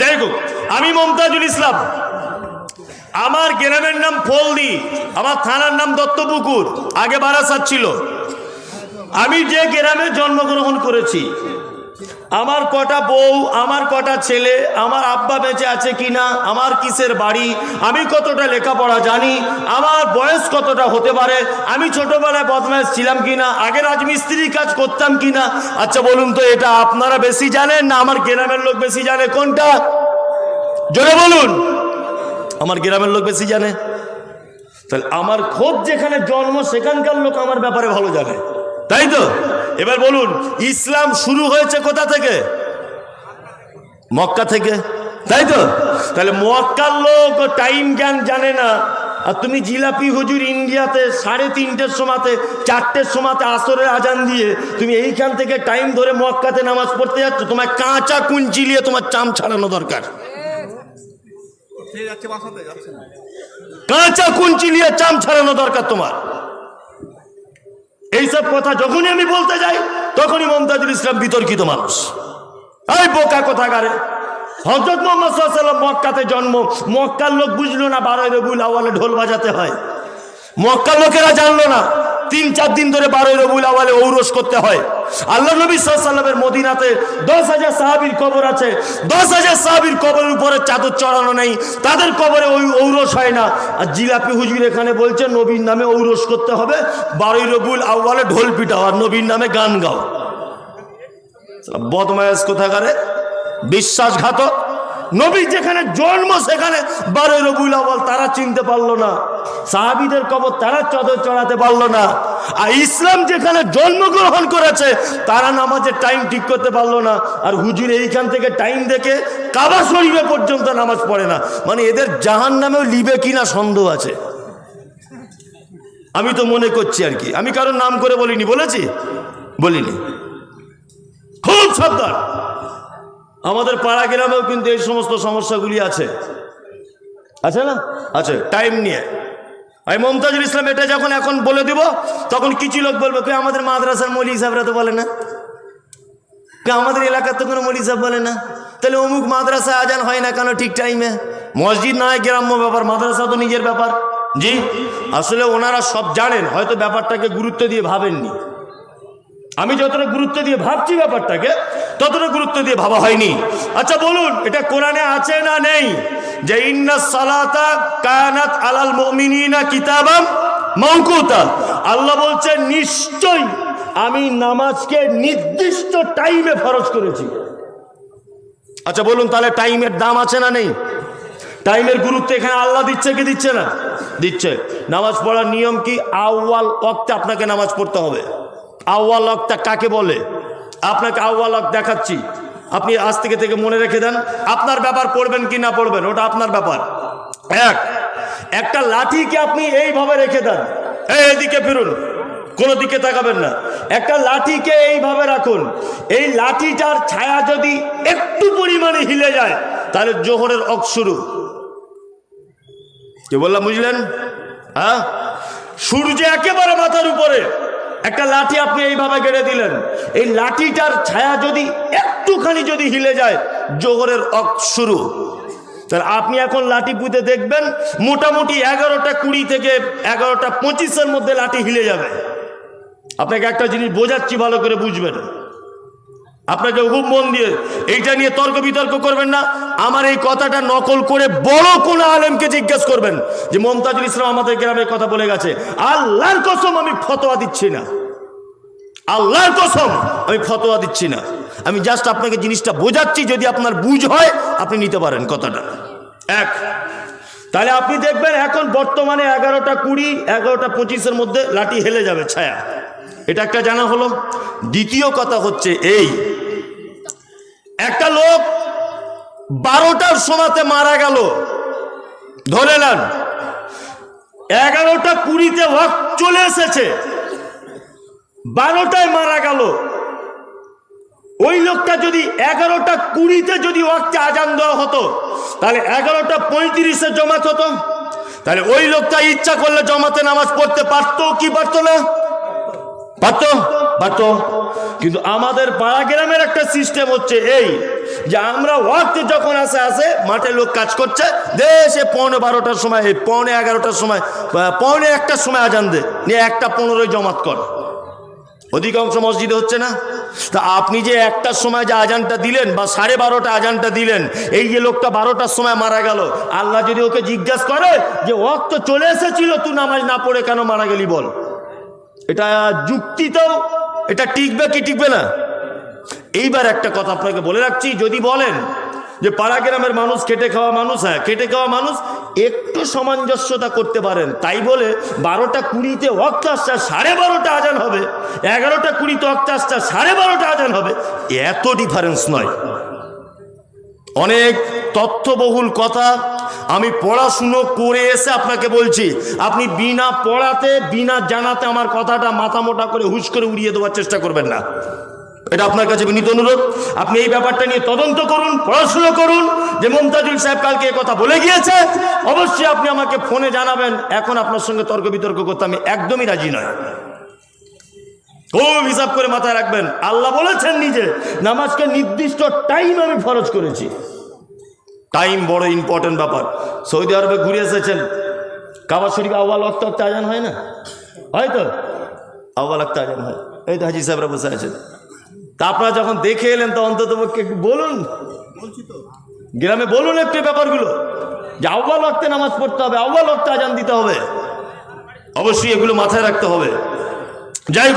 যাই হোক, আমি মমতাজুল ইসলাম। আমার গ্রামের নাম ফলদি, আমার থানার নাম দত্তপুকুর, আগে বারাসাত ছিল। আমি যে গ্রামে জন্মগ্রহণ করেছি আমার কটা বউ, আমার কটা ছেলে, আমার আব্বা বেঁচে আছে কিনা, আমার কিসের বাড়ি, আমি কতটা লেখাপড়া জানি, আমার বয়স কতটা হতে পারে, আমি ছোটবেলায় বদমাইশ ছিলাম কিনা আগে রাজমিস্ত্রি কাজ করতাম কিনা। আচ্ছা বলুন তো, এটা আপনারা বেশি জানেন না আমার গ্রামের লোক বেশি জানে? কোনটা? জোরে বলুন। আমার গ্রামের লোক বেশি জানে? তাহলে আমার খোঁজ যেখানে জন্ম, সেখানকার লোক আমার ব্যাপারে ভালো জানে। তাই তো? এবার বলুন ইসলাম শুরু হয়েছে কোথা থেকে? মক্কা থেকে। তাই তো? তাহলে মক্কার লোক টাইম জ্ঞান জানে না। আর তুমি জিলাপি হুজুর ইন্ডিয়াতে সাড়ে তিনটের সময়তে চারটের সময়তে আসরের আজান দিয়ে তুমি এইখান থেকে টাইম ধরে মক্কাতে নামাজ পড়তে যাচ্ছ তোমার কাঁচা কুঞ্চি কুঞ্চিলিয়ে তোমার চাম ছাড়ানো দরকার। কাঁচা কুঞ্চিলিয়ে চাম ছাড়ানো দরকার তোমার। এইসব কথা যখনই আমি বলতে যাই, তখনই মমতাজুল ইসলাম বিতর্কিত মানুষ। এই বোকা কথা গারে হজরত মোহাম্মদ মক্কাতে জন্ম, মক্কার লোক বুঝলো না বারোই রবুল আওয়ালে ঢোল বাজাতে হয়। মক্কার লোকেরা জানলো না। তিন, চার দিন ধরে বারোই রবুল আওয়ালে ঔরস করতে হয়। আল্লাহ নবী সাল্লামের মদিনাতে দশ হাজার সাহাবির কবর আছে। দশ হাজার সাহাবির কবরের উপরে চাদর চড়ানো নেই। তাদের কবরে ওই ঔরস হয় না। আর জিলাপি হুজুর এখানে বলছে, নবীর নামে ঔরস করতে হবে। বারোই রবুল আওয়ালে ঢোল পিটাও আর নবীর নামে গান গাও। বদমায়াস কোথাকারে? বিশ্বাসঘাতক। নবী যেখানে জন্ম, সেখানে বারোই রবুল আওয়াল তারা চিনতে পারল না। সাহাবিদের কবর তারা চদর চড়াতে পারল না। আর ইসলাম যেখানে জন্মগ্রহণ করেছে, তারা নামাজের টাইম ঠিক করতে পারল না। আর হুজুর এইখান থেকে টাইম দেখে কাবা শরীফে পর্যন্ত নামাজ পড়ে না। মানে এদের জাহান নামেও লিবে কিনা সন্দেহ আছে। আমি তো মনে করছি আর কি। আমি কারোর নাম করে বলিনি, বলেছি? বলিনি। খুব সাবধান। আমাদের পাড়া গ্রামেও কিন্তু এই সমস্ত সমস্যাগুলি আছে। আছে না? আছে টাইম নিয়ে। আমি মমতাজুল ইসলাম, এটা যখন এখন বলে দিব, তখন কিছু লোক বলবে কে আমাদের মাদ্রাসার মলি সাহেবরা তো বলে না? কে আমাদের এলাকার তো কোনো মলি সাহেব বলে না? তাহলে অমুক মাদ্রাসা আজান হয় না কেন ঠিক টাইমে মসজিদ নয় গ্রাম্য ব্যাপার, মাদ্রাসা তো নিজের ব্যাপার। জি, আসলে ওনারা সব জানেন, হয়তো ব্যাপারটাকে গুরুত্ব দিয়ে ভাবেননি। আমি যতটা গুরুত্ব দিয়ে ভাবছি ব্যাপারটাকে ততটা গুরুত্ব দিয়ে ভাবা হয়নি। আচ্ছা বলুন, এটা কোরআনে আছে না নেই? যে ইন্না সালাতা কায়ানাত আলাল মুমিনিনা কিতাবাম মৌকুতা আল্লাহ বলছে নিশ্চয় আমি নামাজকে নির্দিষ্ট টাইমে ফরজ করেছি। আচ্ছা বলুন, তাহলে টাইমের দাম আছে না নেই? টাইমের গুরুত্ব এখানে আল্লাহ দিচ্ছে কি দিচ্ছে না? দিচ্ছে। নামাজ পড়ার নিয়ম কি? আউয়াল ওয়াক্তে আপনাকে নামাজ পড়তে হবে। আউয়াল ওয়াক্তা কাকে বলে? আপনাকে আউয়াল ওয়াক্ত দেখাচ্ছি। আপনি আজ থেকে থেকে মনে রেখে দেন, আপনার ব্যাপার পড়বেন কি না পড়বেন, ওটা আপনার ব্যাপার। এক, একটা লাঠিকে আপনি এইভাবে রেখে দেন। এই এদিকে ফিরুন, কোনো দিকে তাকাবেন না। একটা লাঠিকে এইভাবে রাখুন, এই লাঠিটার ছায়া যদি একটু পরিমাণে হিলে যায়, তাহলে জোহরের অক শুরু। কে বললাম, বুঝলেন? হ্যাঁ? সূর্য একেবারে মাথার উপরে। একটা লাঠি আপনি এইভাবে গেড়ে দিলেন। এই লাঠিটার ছায়া যদি একটুখানি যদি হিলে যায়, জোহরের অক শুরু। তাহলে আপনি এখন লাঠি পুঁতে দেখবেন, মোটামুটি এগারোটা কুড়ি থেকে এগারোটা পঁচিশের মধ্যে লাঠি হিলে যাবে। আপনাকে একটা জিনিস বোঝাচ্ছি, ভালো করে বুঝবেন। আপনাকে খুব মন দিয়ে, এইটা নিয়ে তর্ক বিতর্ক করবেন না। আমার এই কথাটা নকল করে বড় কোন আলেমকে জিজ্ঞেস করবেন যে, মমতাজুল ইসলাম আমাদের গ্রামের কথা বলে গেছে, আল্লাহর কসম আমি ফতোয়া দিচ্ছি না। আল্লাহর কসম আমি ফতোয়া দিচ্ছি না। আমি জাস্ট আপনাকে জিনিসটা বোঝাচ্ছি, যদি আপনার বুঝ হয়, আপনি নিতে পারেন কথাটা। এক, তাহলে আপনি দেখবেন এখন বর্তমানে এগারোটা কুড়ি, এগারোটা পঁচিশের মধ্যে লাঠি হেলে যাবে, ছায়া। এটা একটা জানা হলো। দ্বিতীয় কথা হচ্ছে এই একটা লোক বারোটার সময়তে মারা গেল। ধরে নেন, এগারোটা কুড়িতে ওয়াক চলে এসেছে। বারোটায় মারা গেল। ওই লোকটা যদি এগারোটা কুড়িতে যদি ওয়াক্তে আজান দেওয়া হতো, তাহলে এগারোটা পঁয়ত্রিশে জমাত হতো। তাহলে ওই লোকটা ইচ্ছা করলে জমাতে নামাজ পড়তে পারতো কি পারতো না? পারতো? পারত কিন্তু আমাদের পাড়া গ্রামের একটা সিস্টেম হচ্ছে এই, যে আমরা ওয়াক্ত যখন আসে আসে, মাঠে লোক কাজ করছে, দেশে পৌনে বারোটার সময়, এই পৌনে এগারোটার সময় পৌনে একটার সময় আজান দে নিয়ে একটা পনেরোই জমাত কর। অধিকাংশ মসজিদে হচ্ছে না। তা আপনি যে একটার সময় যে আজানটা দিলেন, বা সাড়ে বারোটা আজানটা দিলেন, এই যে লোকটা বারোটার সময় মারা গেল, আল্লাহ যদি ওকে জিজ্ঞাসা করে যে ওয়াক্ত চলে এসেছিল, তুই নামাজ না পড়ে কেন মারা গেলি বল? এটা যুক্তি তো এটা টিকবে কি টিকবে না? এইবার একটা কথা আপনাকে বলে রাখছি, যদি বলেন যে পাড়া গ্রামের মানুষ, খেটে খাওয়া মানুষ হ্যাঁ খেটে খাওয়া মানুষ একটু সামঞ্জস্যতা করতে পারেন। তাই বলে বারোটা কুড়িতে অক্ত আসছে সাড়ে বারোটা আজান হবে, এগারোটা কুড়িতে অক্ত আসছে সাড়ে বারোটা আজান হবে, এত ডিফারেন্স নয়। অনেক তথ্যবহুল কথা আমি পড়াশুনো করে এসে আপনাকে বলছি, আপনি বিনা পড়াতে, বিনা জানাতে আমার কথাটা মাথা মোটা করে হুশ করে উড়িয়ে দেওয়ার চেষ্টা করবেন না। এটা আপনার কাছে বিনীত অনুরোধ। আপনি এই ব্যাপারটা নিয়ে তদন্ত করুন, পড়াশুনো করুন। যে মমতাজুল সাহেব কালকে কথা বলে গিয়েছে, অবশ্যই আপনি আমাকে ফোনে জানাবেন। এখন আপনার সঙ্গে তর্ক বিতর্ক করতে আমি একদমই রাজি নয় খুব হিসাব করে মাথায় রাখবেন। আল্লাহ বলেছেন নিজে, নামাজকে নির্দিষ্ট টাইম আমি ফরজ করেছি। টাইম বড় ইম্পর্টেন্ট ব্যাপার। সৌদি আরবে ঘুরে এসেছেন। কাবা শরীফ আওয়াল অক্ত অক্ত আজান হয় না? হয়তো আওয়াল অক্ত আজান হয়। এই তো হাজি সাহেবরা বসে আছেন। তা আপনারা যখন দেখে এলেন, তো অন্তত একটু বলুন। গ্রামে বলুন একটু ব্যাপারগুলো। যে আওয়াল অক্তে নামাজ পড়তে হবে আওয়াল অক্তে আজান দিতে হবে। অবশ্যই এগুলো মাথায় রাখতে হবে। যাই